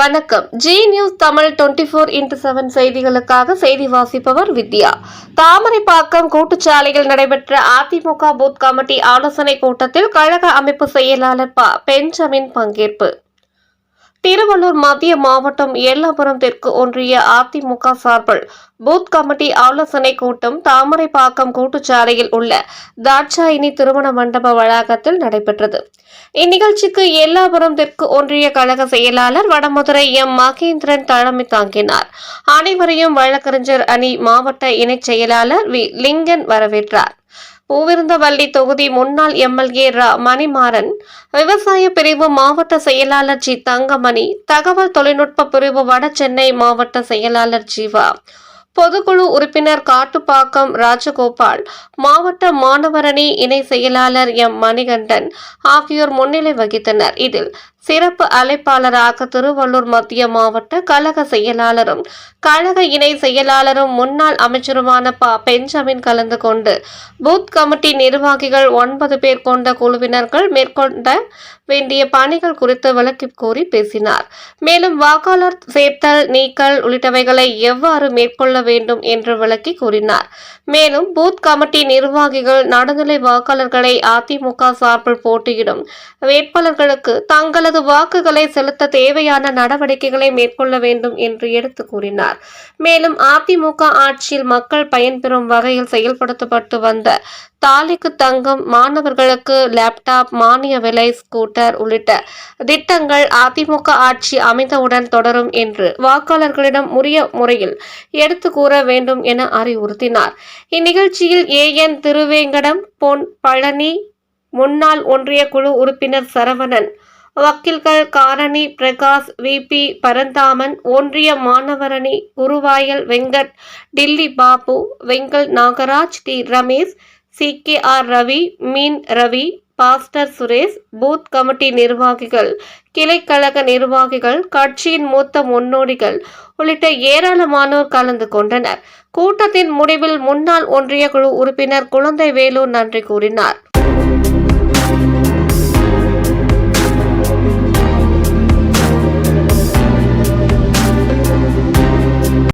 வணக்கம். Zee news Tamil twenty four into seven செய்திகளுக்காக செய்தி வாசிப்பவர் வித்யா. தாமரைப்பாக்கம் கூட்டுச்சாலையில் நடைபெற்ற அதிமுக பூத் கமிட்டி ஆலோசனை கூட்டத்தில் கழக அமைப்பு செயலாளர் ப. பெஞ்சமின் பங்கேற்பு. திருவள்ளூர் மத்திய மாவட்டம் எல்லாபுரம் தெற்கு ஒன்றிய அதிமுக சார்பில் பூத் கமிட்டி ஆலோசனை கூட்டம் தாமரைப்பாக்கம் கூட்டுச்சாலையில் உள்ள தாட்சாயினி திருமண மண்டப வளாகத்தில் நடைபெற்றது. இந்நிகழ்ச்சிக்கு எல்லாபுரம் தெற்கு ஒன்றிய கழக செயலாளர் வடமதுரை எம். மகேந்திரன் தலைமை தாங்கினார். அனைவரையும் வழக்கறிஞர் அணி மாவட்ட இணைச் செயலாளர் வி. லிங்கன் வரவேற்றார். பூவிருந்தவல்லி தொகுதி முன்னாள் எம்எல்ஏ ரா மணிமாறன் விவசாய பிரிவு மாவட்ட செயலாளர் ஜி தங்கமணி தகவல் தொழில்நுட்ப பிரிவு வட சென்னை மாவட்ட செயலாளர் ஜீவா பொதுக்குழு உறுப்பினர் காட்டுப்பாக்கம் ராஜகோபால் மாவட்ட மாணவரணி இணை செயலாளர் எம். மணிகண்டன் ஆகியோர் முன்னிலை வகித்தனர். இதில் சிறப்பு அழைப்பாளராக திருவள்ளூர் மத்திய மாவட்ட கழக செயலாளரும் கழக இணை செயலாளரும் முன்னாள் அமைச்சருமான ப. பெஞ்சமின் கலந்து கொண்டு பூத் கமிட்டி நிர்வாகிகள் ஒன்பது பேர் கொண்ட குழுவினர்கள் மேற்கொண்ட வேண்டிய பணிகள் குறித்து விளக்கி கூறி பேசினார். மேலும் வாக்காளர் சேர்த்தல் நீக்கல் உள்ளிட்டவைகளை எவ்வாறு மேற்கொள்ள வேண்டும் என்று விளக்கி கூறினார். மேலும் பூத் கமிட்டி நிர்வாகிகள் நடுநிலை வாக்காளர்களை அதிமுக சார்பில் போட்டியிடும் வேட்பாளர்களுக்கு தங்களது வாக்குகளை செலுத்த தேவையான நடவடிக்கைகளை மேற்கொள்ள வேண்டும் என்று எடுத்து கூறினார். மேலும் அதிமுக ஆட்சியில் மக்கள் பயன்பெறும் வகையில் செயல்படுத்தப்பட்டு வந்த தாலிக்கு தங்கம் மாணவர்களுக்கு லேப்டாப் மானிய விலை ஸ்கூட்டர் உள்ளிட்ட திட்டங்கள் அதிமுக ஆட்சி அமைந்தவுடன் தொடரும் என்று வாக்காளர்களிடம் உரிய முறையில் எடுத்து கூற வேண்டும் என அறிவுறுத்தினார். இந்நிகழ்ச்சியில் ஏ. என். திருவேங்கடம் பொன் பழனி முன்னாள் ஒன்றிய குழு உறுப்பினர் சரவணன் வக்கீல்கள் காரணி பிரகாஷ் விபி பரந்தாமன் ஒன்றிய மாணவரணி Kuruvayal Venkat Dilli Babu Vengal Nagaraj D. Ramesh C. K. R. Ravi மீன் Ravi pastor Suresh booth committee நிர்வாகிகள் கிளைக்கழக நிர்வாகிகள் கட்சியின் மூத்த முன்னோடிகள் உள்ளிட்ட ஏராளமானோர் கலந்து கொண்டனர். கூட்டத்தின் முடிவில் முன்னாள் ஒன்றிய குழு உறுப்பினர் குழந்தை வேலு நன்றி கூறினார்.